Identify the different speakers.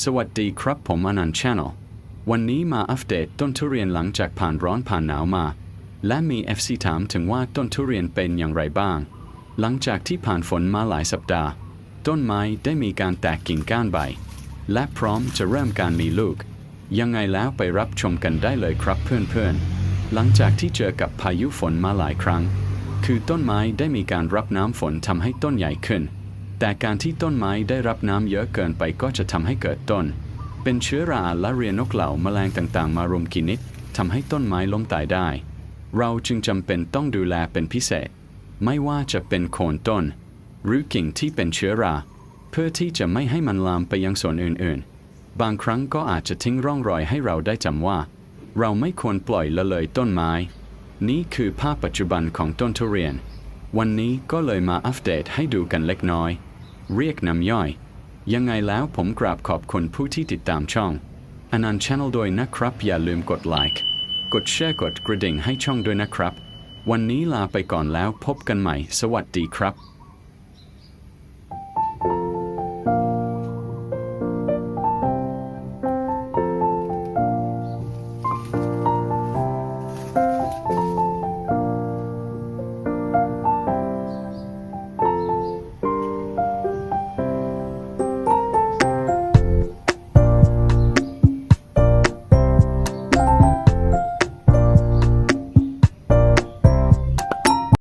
Speaker 1: สวัสดีครับผมอนันต์ Channel วันนี้มาอัปเดตต้นทุเรียนหลังจากผ่านร้อนผ่านหนาวมา และมี FC ถามถึงว่าต้นทุเรียนเป็นอย่างไรบ้าง หลังจากที่ผ่านฝนมาหลายสัปดาห์ ต้นไม้ได้มีการแตกกิ่งก้านใบ และพร้อมจะเริ่มการมีลูก ยังไงแล้วไปรับชมกันได้เลยครับเพื่อนๆ หลังจากที่เจอกับพายุฝนมาหลายครั้ง คือต้นไม้ได้มีการรับน้ำฝนทำให้ต้นใหญ่ขึ้น แต่การที่ต้นไม้ได้รับน้ำเยอะเกินไปก็จะทำให้เกิดต้น เป็นเชื้อราและเรียนนกเหล่าแมลงต่างๆ มารุมกินนิดทำให้ต้นไม้ล้มตายได้ เราจึงจำเป็นต้องดูแลเป็นพิเศษ ไม่ว่าจะเป็นโคนต้น หรือกิ่งที่เป็นเชื้อรา เพื่อที่จะไม่ให้มันลามไปยังส่วนอื่นๆ บางครั้งก็อาจจะทิ้งร่องรอยให้เราได้จำว่า เราไม่ควรปล่อยละเลยต้นไม้ นี่คือภาพปัจจุบันของต้นทุเรียน วันนี้ก็เลยมาอัปเดตให้ดูกันเล็กน้อย เรียกน้ำย่อย ยังไงแล้วผมกราบขอบคุณผู้ที่ติดตามช่องอนันต์ Channel ด้วยนะครับ อย่าลืมกดไลค์กดแชร์กดกระดิ่งให้ช่องด้วยนะครับ วันนี้ลาไปก่อนแล้วพบกันใหม่ สวัสดีครับ